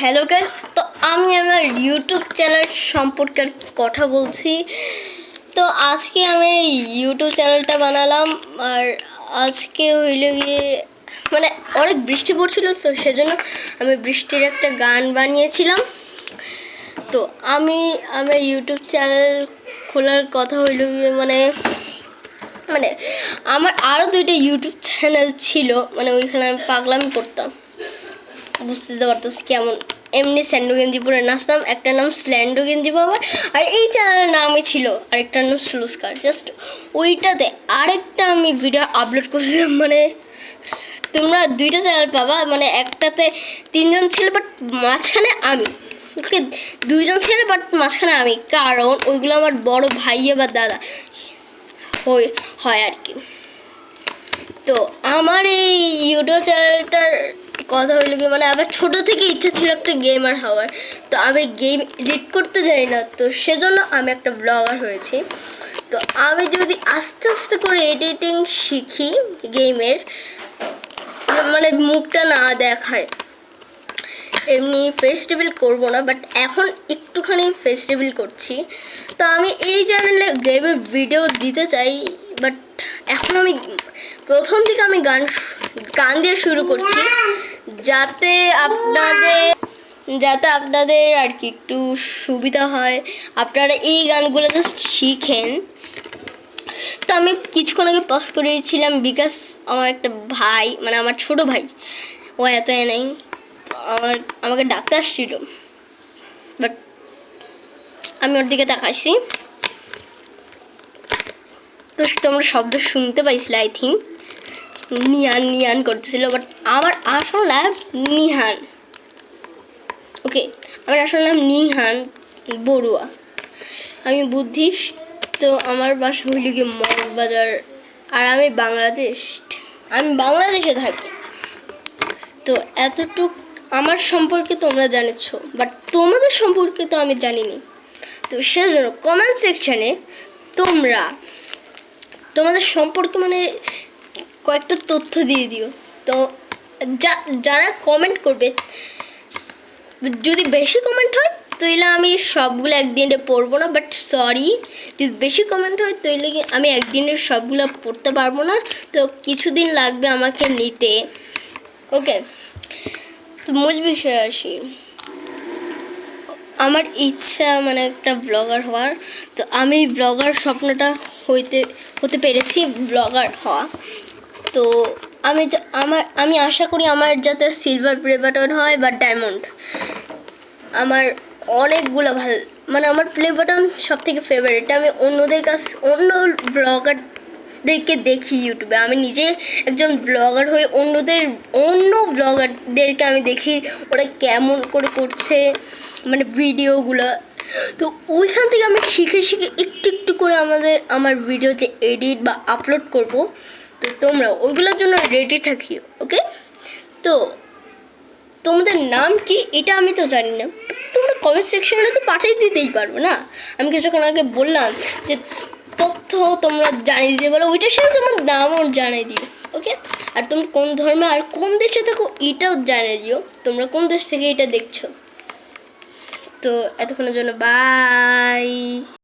Hello guys, তো আমি আমার ইউটিউব চ্যানেল সম্পর্কে কথা বলছি। তো আজকে আমি ইউটিউব চ্যানেলটা বানালাম, আর আজকে হইল গিয়ে মানে অনেক বৃষ্টি পড়ছিল, তো সেজন্য আমি বৃষ্টির একটা গান বানিয়েছিলাম। তো আমি, আমার ইউটিউব চ্যানেল খোলার কথা হইল গিয়ে মানে মানে আমার আরও দুইটা ইউটিউব চ্যানেল ছিল মানে ওইখানে আমি পাগলামি করতাম। বুঝতে পারতেছি কেমন। এমনি স্যান্ডো গেঞ্জি পরে নাচতাম, একটা নাম স্ল্যান্ডো গেঞ্জি বাবা, আর এই চ্যানেলের নামই ছিল আরেকটার নাম স্লুস্কার জাস্ট ওইটাতে আরেকটা আমি ভিডিও আপলোড করেছিলাম মানে তোমরা দুইটা চ্যানেল পাবা মানে একটাতে তিনজন ছিল বাট মাঝখানে আমি। দুইজন ছিল বাট মাঝখানে আমি, কারণ ওইগুলো আমার বড় ভাইয়া বা দাদা হয় আর কি। তো আমার এই ইউটিউব চ্যানেলটার কথা হইল কি মানে আমার ছোট থেকে ইচ্ছা ছিল একটা গেমার হওয়ার। তো আমি গেম এডিট করতে জানি না, তো সেজন্য আমি একটা ব্লগার হয়েছি। তো আমি যদি আস্তে আস্তে করে এডিটিং শিখি গেমের মানে মুখটা না দেখায়, এমনি ফেস্টিভ্যাল করব না বাট এখন একটুখানি ফেস্টিভ্যাল করছি। তো আমি এই চ্যানেলে গেমের ভিডিও দিতে চাই বাট এখন আমি প্রথম থেকে আমি গান গান দিয়ে শুরু করছি। যাতে আপনাদের যাতে আপনাদের আর কি একটু সুবিধা হয়, আপনারা এই গানগুলো জাস্ট শিখেন। তো আমি কিছুক্ষণ আগে পজ করেছিলাম বিকাশ আমার একটা ভাই মানে আমার ছোট ভাই, ও এত এ নেই আমার, আমাকে ডাক্তার আসছিল। বাট আমি ওর দিকে তাকাইছি। তো তোমরা শব্দ শুনতে পাইছিলে আই থিঙ্ক নিহান নিহান করতেছিল বাট আমার আসল নাম নিহান। ওকে আমার আসল নাম নিহান বড়ুয়া। আমি বুদ্ধিস্ট, তো আমার বাসা হইল গিয়ে মগবাজার, আর আমি বাংলাদেশ আমি বাংলাদেশে থাকি। তো এতটুক আমার সম্পর্কে তোমরা জানেছ বাট তোমাদের সম্পর্কে তো আমি জানিনি। তো সেজন্য কমেন্ট সেকশানে তোমরা, তোমাদের সম্পর্কে মানে কয়েকটা তথ্য দিয়ে দিও। তো, যা, যারা কমেন্ট করবে, যদি বেশি কমেন্ট হয় তাইলে আমি সবগুলো একদিনে পড়ব না বাট সরি যদি বেশি কমেন্ট হয় তাইলে আমি একদিনের সবগুলো পড়তে পারব না। তো কিছুদিন লাগবে আমাকে নিতে। ওকে তো মূল বিষয়ে আসি। আমার ইচ্ছা মানে একটা ব্লগার হওয়ার। তো আমি ব্লগার স্বপ্নটা হইতে, হতে পেরেছি ব্লগার হওয়া। তো আমি আমার আমি আশা করি আমার যাতে সিলভার প্লে বাটন হয় বা ডায়মন্ড আমার অনেকগুলো ভালো মানে আমার প্লে বাটন সব থেকে ফেভারিট আমি অন্যদের কাছ অন্য ব্লগারদেরকে দেখি ইউটিউবে আমি নিজে একজন ব্লগার হয়ে অন্যদের অন্য ব্লগারদেরকে আমি দেখি ওরা কেমন করে করছে মানে ভিডিওগুলো তো ওইখান থেকে আমি শিখে শিখে একটু একটু করে আমাদের আমার ভিডিওতে এডিট বা আপলোড করব। তো তোমরা ওইগুলোর জন্য রেডি থাকি ওকে তো তোমাদের নাম কি এটা আমি তো জানি না। তোমরা কমেন্ট সেকশনে তো পাঠিয়ে দিতেই পারব না। আমি কিছুক্ষণ আগে বললাম যে তথ্য তোমরা জানিয়ে দিতে পারো ওইটার সাথে তোমার নামও জানিয়ে দিও ওকে আর তোমরা কোন ধর্মে আর কোন দেশে থাকো এটাও জানিয়ে দিও, তোমরা কোন দেশ থেকে এটা দেখছ। তো এতক্ষণের জন্য বাই